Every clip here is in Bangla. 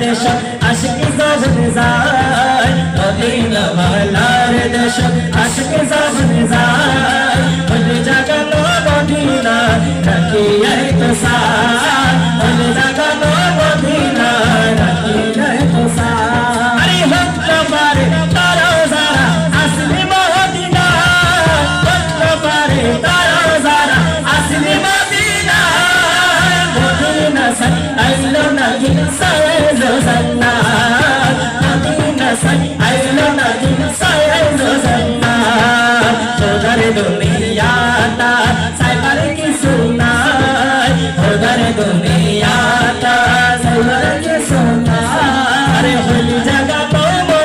দেশ আশিক জান যায় রবি নভালার দেশ। সাই আইলো না দিন সাই আইলো জান্না সোদার দুনিয়াটা সাইবার কিছু নাই সোদার দুনিয়াটা সাইবার কিছু নাই আরে হল জাগা তো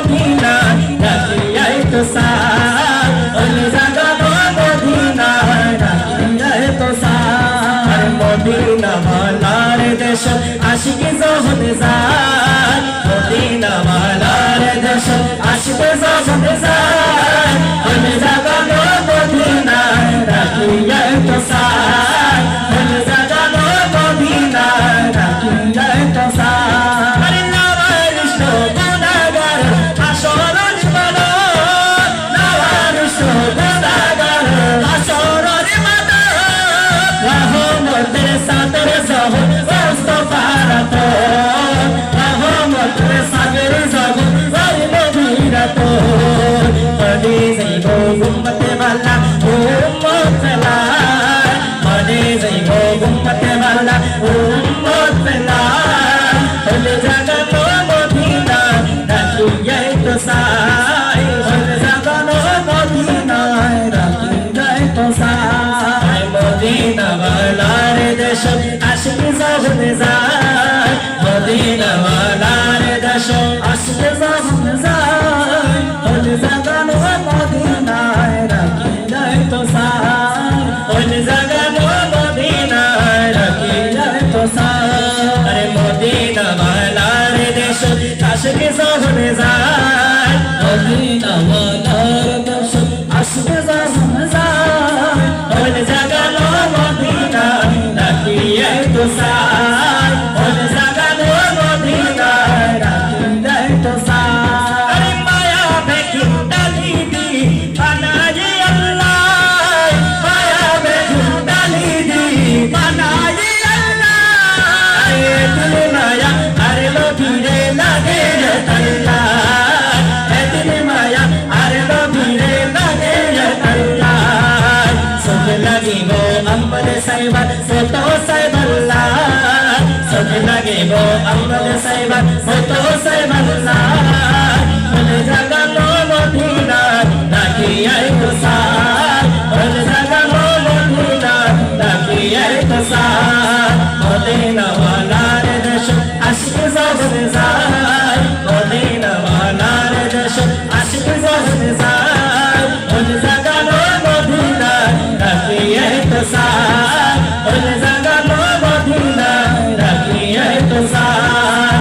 বসন আসবে যখন যায় হলে জাগানো মদিনায় রাখিয়া তো সায়। হলে জাগানো মদিনায় রাখিয়া তো সায়। নামানুষ্ঠ গুণাগার আসরণ পালন নামানুষ্ঠ গুণাগার আসরণ মাতা রাহ মন্দিরে সাতরে সহ চাইব আল্লাহ চাইবা মতো চাইবা না। মনে মধুনা, নাকি আই গোসার মনে জাগালো মধুনা, নাকি আই গোসার মনে নওয়ালার দেশ আশিক জাগর যায়। মনে নওয়ালার দেশ মধুনা, নাকি আই